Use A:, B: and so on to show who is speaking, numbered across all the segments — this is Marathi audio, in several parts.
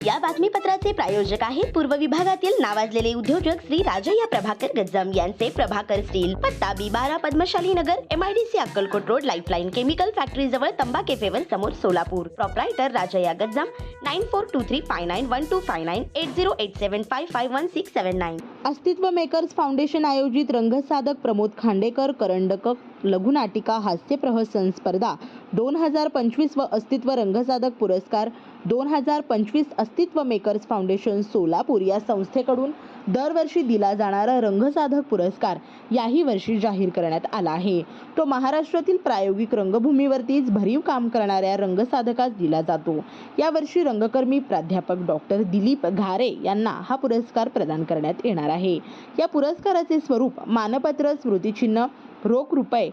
A: या बातमीपत्राचे प्रायोजक आहेत पूर्व विभागातील नावाजलेले उद्योजक श्री राजय्या प्रभाकर गज्जम यांचे प्रभाकर स्टील पत्ता बी बारा Padmashali Nagar MIDC Akkalkot road lifeline chemical factory जवळ तंबा केफेवर समोर Solapur. Proprietor Rajayya Gajjam nine four two three five nine one two five nine eight zero eight seven five five one six seven nine
B: Astitva makers foundation आयोजित रंगसाधक प्रमोद खांडेकर करंडक लघुनाटिका हास्यप्रहसन स्पर्धा दोन हजार पंचवीस व अस्तित्व रंगसाधक पुरस्कार दोन हजार पंचवीस अस्तित्व मेकर्स फाउंडेशन सोलापूर या संस्थेकडून दरवर्षी दिला जाणारा रंगसाधक पुरस्कार याही वर्षी जाहीर करण्यात आला आहे. तो महाराष्ट्रातील प्रायोगिक रंगभूमीवरतीच भरीव काम करणाऱ्या रंगसाधकास दिला जातो. यावर्षी रंगकर्मी प्राध्यापक डॉक्टर दिलीप घारे यांना हा पुरस्कार प्रदान करण्यात येणार आहे. या पुरस्काराचे स्वरूप मानपत्र स्मृतिचिन्ह रोख रुपये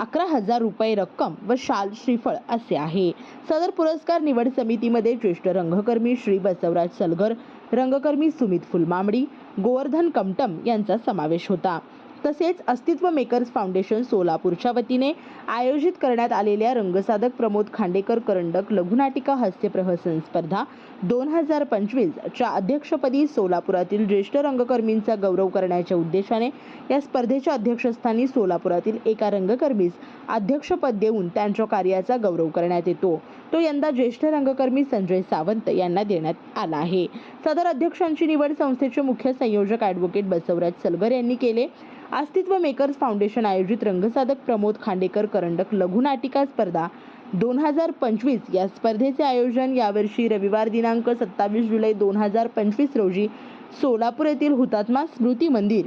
B: अकरा हजार रुपये रक्कम व शाल श्रीफळ असे आहे. सदर पुरस्कार निवड समितीमध्ये ज्येष्ठ रंगकर्मी श्री बसवराज सलगर रंगकर्मी सुमित फुलमांबडी गोवर्धन कमटम यांचा समावेश होता. तसेच अस्तित्व मेकर्स फाउंडेशन सोलापूरच्या वतीने आयोजित करण्यात आलेल्या रंगसाधक प्रमोद खांडेकर करंडक लघुनाटिका हास्य प्रहसन स्पर्धा दोन हजार पंचवीसच्या अध्यक्षपदी सोलापुरातील ज्येष्ठ रंगकर्मींचा गौरव करण्याच्या उद्देशाने या स्पर्धेच्या अध्यक्षस्थानी सोलापुरातील एका रंगकर्मीस अध्यक्षपद देऊन त्यांच्या कार्याचा गौरव करण्यात येतो. तो यंदा ज्येष्ठ रंगकर्मी संजय सावंत यांना देण्यात आला आहे. सदर अध्यक्षांची निवड संस्थेचे मुख्य संयोजक ॲडव्होकेट बसवराज सलगर यांनी केले. अस्तित्व मेकर्स फाउंडेशन आयोजित रंगसाधक प्रमोद खांडेकर करंडक लघुनाटिका स्पर्धा दोन हजार पंचवीस या स्पर्धेचे आयोजन यावर्षी रविवार दिनांक सत्तावीस जुलै दोन हजार पंचवीस रोजी सोलापूर येथील हुतात्मा स्मृती मंदिर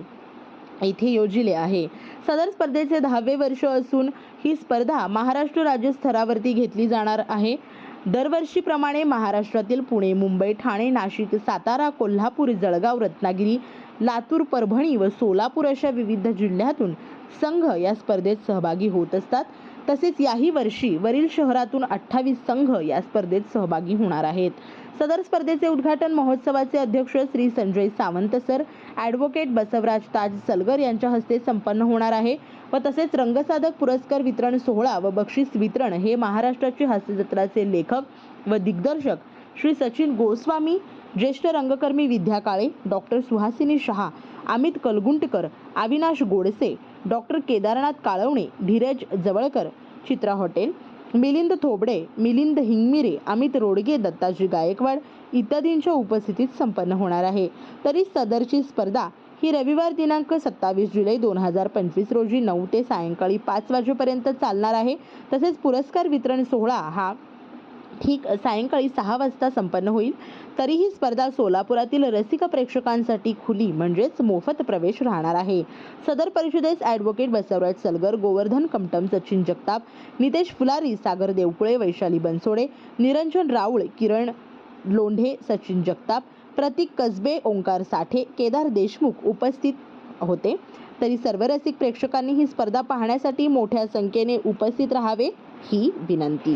B: येथे योजिले आहे. सदर स्पर्धेचे दहावे वर्ष असून ही स्पर्धा महाराष्ट्र राज्य स्तरावरती घेतली जाणार आहे. दरवर्षीप्रमाणे महाराष्ट्रातील पुणे मुंबई ठाणे नाशिक सातारा कोल्हापूर जळगाव रत्नागिरी लातूर परभणी व सोलापूर अशा विविध जिल्ह्यातून संघ या स्पर्धेत सहभागी होत असतात. तसेच याही वर्षी वरील शहरातून अठ्ठावीस संघ या स्पर्धेत सहभागी होणार आहेत. सदर स्पर्धेचे उद्घाटन महोत्सवाचे अध्यक्ष श्री संजय सावंत सर ॲडव्होकेट बसवराज ताज सलगर यांच्या हस्ते संपन्न होणार आहे व तसेच रंगसाधक पुरस्कार वितरण सोहळा व बक्षीस वितरण हे महाराष्ट्राचे हास्यजत्राचे लेखक व दिग्दर्शक श्री सचिन गोस्वामी ज्येष्ठ रंगकर्मी Vidya Kale doctor Suhasini Shah Amit Kalguntkar Avinash Godse doctor Kedarnath Kalwane Dheeraj Jawalkar Chitra hotel Milind Thobde Milind Hingmire Amit Rodge Dattaji Gaikwad इत्यादींच्या उपस्थितीत संपन्न होणार आहे. तरी सदरची स्पर्धा ही रविवार दिनांक सत्तावीस जुलै दोन हजार पंचवीस रोजी नऊ ते सायंकाळी पाच वाजेपर्यंत चालणार आहे. तसेच पुरस्कार वितरण सोहळा हा ठीक सायंकाळी सहा वाजता संपन्न होईल. तरी ही स्पर्धा सोलापुरातील रसिक प्रेक्षकांसाठी खुली म्हणजेच मोफत प्रवेश राहणार आहे. सदर परिषदेस ॲडव्होकेट बसवराज सलगर गोवर्धन कमटम सचिन जगताप नितेश फुलारी सागर देवकुळे वैशाली बनसोडे निरंजन राऊळ किरण लोंढे सचिन जगताप प्रतीक कसबे ओंकार साठे केदार देशमुख उपस्थित होते. तरी सर्व रसिक प्रेक्षकांनी ही स्पर्धा पाहण्यासाठी मोठ्या संख्येने उपस्थित राहावे ही विनंती.